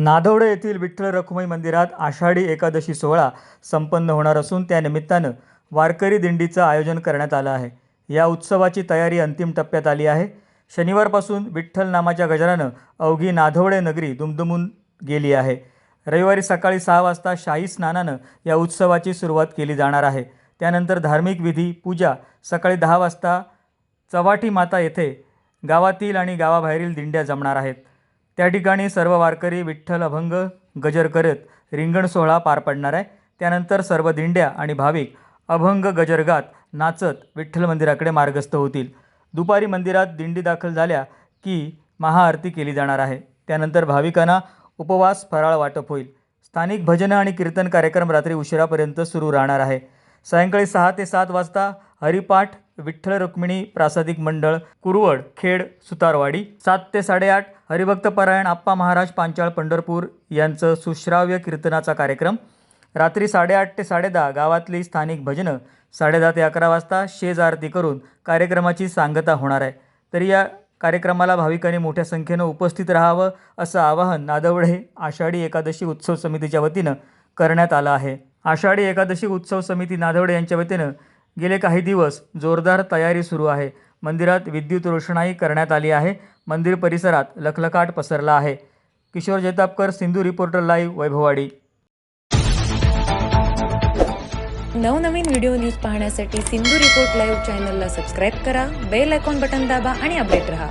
नादवडे येथील विठ्ठल रखुमाई मंदिरात आषाढी एकादशी सोहळा संपन्न होणार असून त्या निमित्तानं वारकरी दिंडीचं आयोजन करण्यात आलं आहे. या उत्सवाची तयारी अंतिम टप्प्यात आली आहे. शनिवारपासून विठ्ठल नामाच्या गजरानं अवघी नाधवडे नगरी दुमदुमून गेली आहे. रविवारी सकाळी सहा वाजता शाही स्नानानं या उत्सवाची सुरुवात केली जाणार आहे. त्यानंतर धार्मिक विधी पूजा सकाळी दहा वाजता चवाटी माता येथे गावातील आणि गावाबाहेरील दिंड्या जमणार आहेत. त्या ठिकाणी सर्व वारकरी विठ्ठल अभंग गजर करत रिंगण सोहळा पार पडणार आहे. त्यानंतर सर्व दिंड्या आणि भाविक अभंग गजर गात नाचत विठ्ठल मंदिराकडे मार्गस्थ होतील. दुपारी मंदिरात दिंडी दाखल झाल्या की महाआरती केली जाणार आहे. त्यानंतर भाविकांना उपवास फराळ वाटप होईल. स्थानिक भजनं आणि कीर्तन कार्यक्रम रात्री उशिरापर्यंत सुरू राहणार आहे. सायंकाळी सहा ते सात वाजता हरिपाठ विठ्ठल रुक्मिणी प्रासादिक मंडळ कुरवड खेड सुतारवाडी सात ते साडेआठ हरिभक्त परायण आप्पा महाराज पांचाळ पंढरपूर यांचं सुश्राव्य कीर्तनाचा कार्यक्रम. रात्री साडेआठ ते साडेदहा गावातली स्थानिक भजनं साडेदहा ते अकरा वाजता शेज आरती करून कार्यक्रमाची सांगता होणार आहे. तरी या कार्यक्रमाला भाविकांनी मोठ्या संख्येनं उपस्थित राहावं असं आवाहन नादवडे आषाढी एकादशी उत्सव समितीच्या वतीनं करण्यात आलं आहे. आषाढी एकादशी उत्सव समिती नादवडे यांच्या वतीनं गेले काही दिवस जोरदार तयारी सुरू आहे. मंदिरात विद्युत रोषणाई करण्यात आली आहे. मंदिर परिसरात लखलखाट पसरला आहे. Kishor Jaitapkar Sindhu reporter live Vaibhavwadi. नवनवीन व्हिडिओ न्यूज पाहण्यासाठी सिंधू रिपोर्ट लाईव्ह चॅनलला सबस्क्राईब करा बेल आयकॉन बटन दाबा आणि अपडेट रहा.